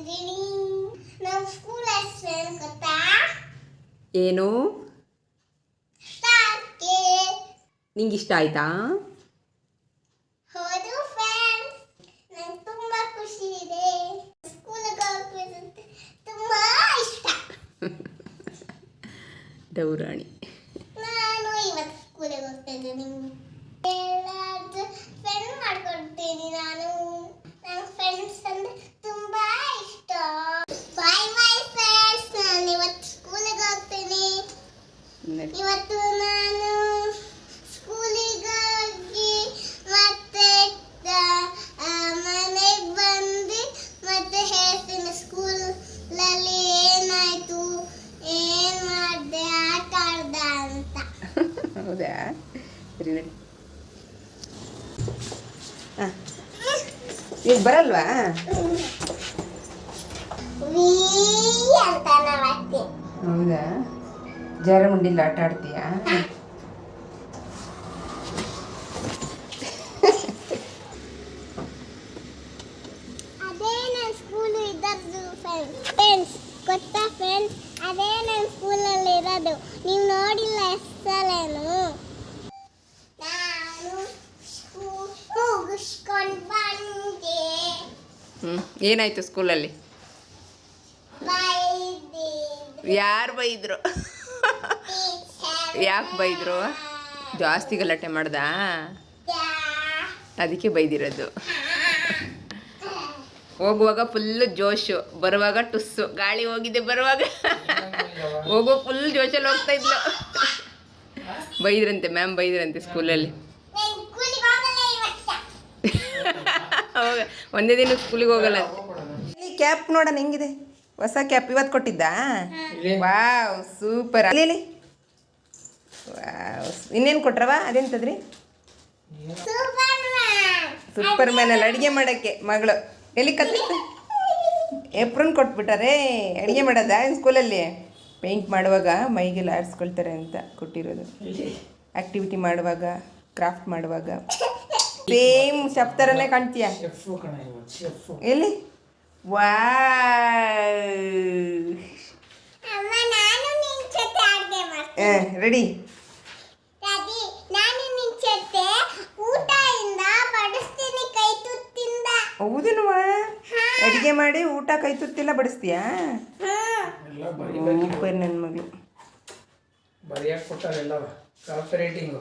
ಮಾಡ್ತಿದ್ದೀನಿ ನಮ್ಮ ಸ್ಕೂಲ್ ಹೆಸರು ಗೊತ್ತಾ? ಏನು? ನಿಂಗೆ ಇಷ್ಟ ಆಯ್ತಾ? ಹೌದು ಫ್ರೆಂಡ್ಸ್ ನಂಗೆ ತುಂಬಾ ಖುಷಿ ಇದೆ. ಸ್ಕೂಲಿಗೆ ಹೋಗ್ಬೇಕಂತ ತುಂಬ ಇಷ್ಟ. ಡೌರಾಣಿ. ನಾನು ಇವತ್ತು ಸ್ಕೂಲಿಗೆ ಹೋಗ್ತಾ ಇದ್ದೀನಿ. ಫ್ರೆಂಡ್ ಮಾಡ್ಕೊಡ್ತೀನಿ ನಾನು ನನ್ನ ಫ್ರೆಂಡ್ಸ್ ಅಂದ್ರೆ ತುಂಬಾ ಇಷ್ಟ ಬಾಯ್ ಬಾಯ್ ಫ್ರೆಂಡ್ಸ್ ನಾನು ಇವತ್ತು ಸ್ಕೂಲಿಗೆ ಹೋಗ್ತೀನಿ ಇವತ್ತು ನಾನು ಸ್ಕೂಲಿಗೆ ಹೋಗಿ ಮತ್ತೆ ಮನೆಗೆ ಬಂದು ಮತ್ತೆ ಹೇಳ್ತೀನಿ ಸ್ಕೂಲಲ್ಲಿ ಏನಾಯ್ತು ಏನ್ ಮಾಡಿದೆ ಆಟ ಆಡ್ದ ಅಂತ. ಹೌದಾ? ಸರಿ ನಡಿ. ಹಾಂ ಈಗ ಬರಲ್ವಾ? ಹೌದಾ? ಜಾರಮುಂಡಿಲಿ ಆಟ ಆಡ್ತೀಯ? ಅದೇ ನನ್ನ ಸ್ಕೂಲ್ ಇದ್ದದ್ದು ಫ್ರೆಂಡ್ಸ್ ಗೊತ್ತಾ ಫ್ರೆಂಡ್ಸ್ ಅದೇ ನನ್ನ ಸ್ಕೂಲಲ್ಲಿ ಇರೋದು. ನೀವು ನೋಡಿಲ್ಲ ಹೆಸರೇನು ನಾನು ಮುಗಿಸ್ಕೊಂಡು ಬಂದೆ. ಏನಾಯ್ತು ಸ್ಕೂಲಲ್ಲಿ ಬೈದೆ ಯಾರು ಬೈದ್ರು? ಯಾಕೆ ಬೈದ್ರು? ಜಾಸ್ತಿ ಗಲಾಟೆ ಮಾಡ್ದಾ? ಅದಕ್ಕೆ ಬೈದಿರೋದು. ಹೋಗುವಾಗ ಫುಲ್ಲು ಜೋಶು ಬರುವಾಗ ಟುಸ್ಸು ಗಾಳಿ ಹೋಗಿದೆ ಬರುವಾಗ. ಹೋಗೋ ಫುಲ್ ಜೋಶಲ್ಲಿ ಹೋಗ್ತಾ ಇದ್ಲು. ಬೈದ್ರಂತೆ ಮ್ಯಾಮ್ ಬೈದ್ರಂತೆ ಸ್ಕೂಲಲ್ಲಿ ಒಂದೇ ದಿನ ಸ್ಕೂಲಿಗೆ ಹೋಗಲ್ಲ. ಈ ಕ್ಯಾಪ್ ನೋಡೋಣ ಹೆಂಗಿದೆ? ಹೊಸ ಕ್ಯಾಪ್ ಇವತ್ತು ಕೊಟ್ಟಿದ್ದ? ವಾವ್ ಸೂಪರ್ ಅಲ್ಲಿ ಇನ್ನೇನು ಕೊಟ್ರವ ಅದೆಂತದ್ರಿ? ಸೂಪರ್ ಮ್ಯಾನ್ ಅಲ್ಲಿ ಅಡುಗೆ ಮಾಡೋಕ್ಕೆ ಮಗಳು. ಎಲ್ಲಿ ಕತ್ತ ಏಪ್ರನ್ ಕೊಟ್ಬಿಟ್ಟಾರೆ. ಅಡುಗೆ ಮಾಡೋದಾ ಸ್ಕೂಲಲ್ಲಿ ಪೇಂಟ್ ಮಾಡುವಾಗ ಮೈಗೆಲ್ಲ ಆರಿಸ್ಕೊಳ್ತಾರೆ ಅಂತ ಕೊಟ್ಟಿರೋದು. ಆ್ಯಕ್ಟಿವಿಟಿ ಮಾಡುವಾಗ ಕ್ರಾಫ್ಟ್ ಮಾಡುವಾಗ. ಸೇಮ್ ಶಬ್ ಥರನೇ ಕಾಣ್ತೀಯ ಎಲ್ಲಿ? ವಾ ರೆಡಿ ಅಡುಗೆ ಮಾಡಿ ಊಟ ಕೈ ತುತ್ತಿಲ್ಲ ಬಡಿಸ್ತೀಯಾ? ಸೂಪರ್ ನನ್ನ ಮಗಳು. ಬರೆಯಕ್ಕೆ ಕೊಟ್ಟಾರೆ ಎಲ್ಲ ಕಾಫಿ ರೇಟಿಂಗು